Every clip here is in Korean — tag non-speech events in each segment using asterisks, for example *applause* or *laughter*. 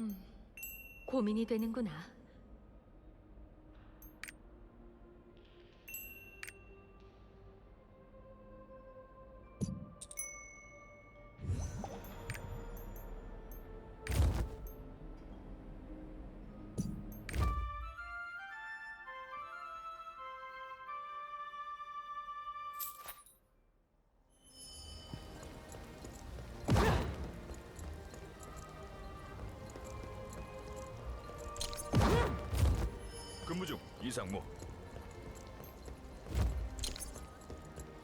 음, 고민이 되는구나. 근무 중 이상무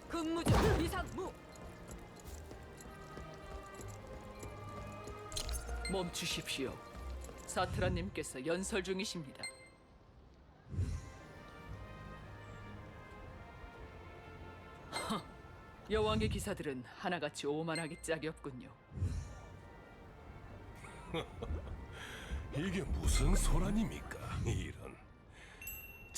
근무 중 이상무. 멈추십시오. 사트라님께서 연설 중이십니다. 허, 여왕의 기사들은 하나같이 오만하기 짝이 없군요. *laughs* 이게 무슨 소란입니까? 이런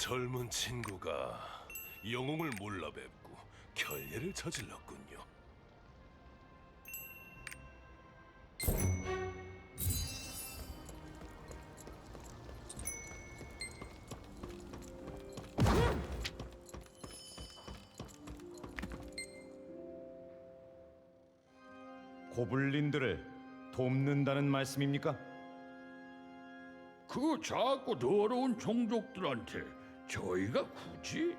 젊은 친구가 영웅을 몰라 뵙고 결례를 저질렀군요. 고블린들을 돕는다는 말씀입니까? 그 작고 더러운 종족들한테 저희가 굳이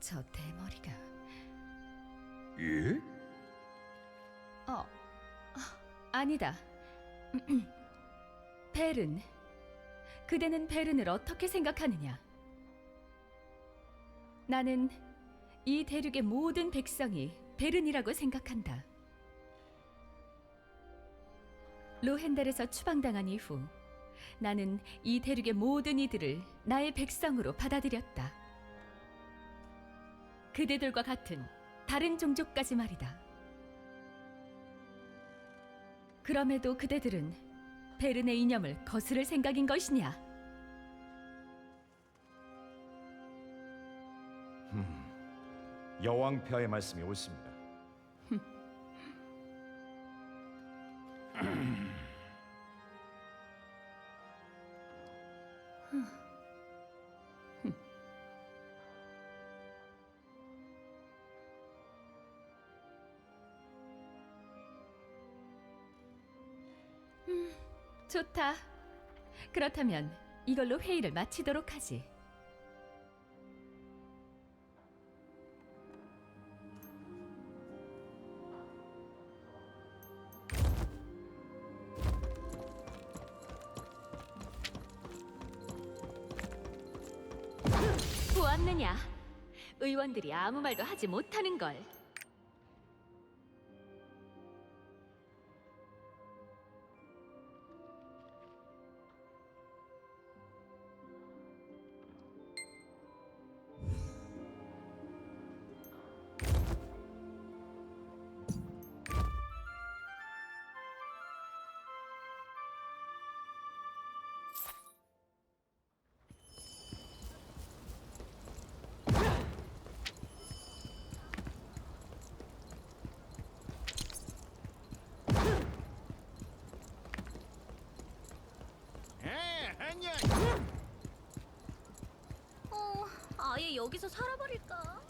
저 대머리가. 예? 어, 아니다. *clears throat* 베른. 그대는 베른을 어떻게 생각하느냐? 나는 이 대륙의 모든 백성이 베른이라고 생각한다. 로헨델에서 추방당한 이후 나는 이 대륙의 모든 이들을 나의 백성으로 받아들였다. 그대들과 같은 다른 종족까지 말이다. 그럼에도 그대들은 베른의 이념을 거스를 생각인 것이냐? 여왕 폐하의 말씀이 옳습니다. 좋다. 그렇다면 이걸로 회의를 마치도록 하지. 보았느냐? 의원들이 아무 말도 하지 못하는 걸. 여기서 살아버릴까?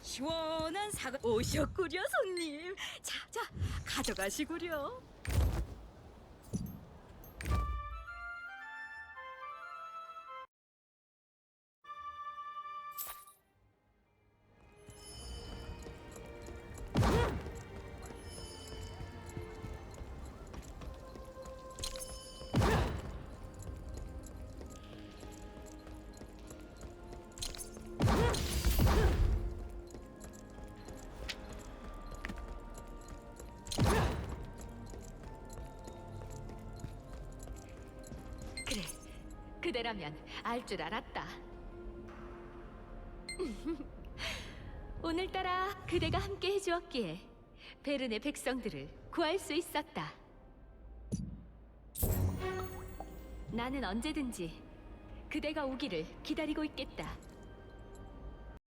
시원한 사과 오셨구려 손님. 자, 자 가져가시구려. 그대라면 알 줄 알았다. *laughs* 오늘따라 그대가 함께 해주었기에 베른의 백성들을 구할 수 있었다. 나는 언제든지 그대가 오기를 기다리고 있겠다.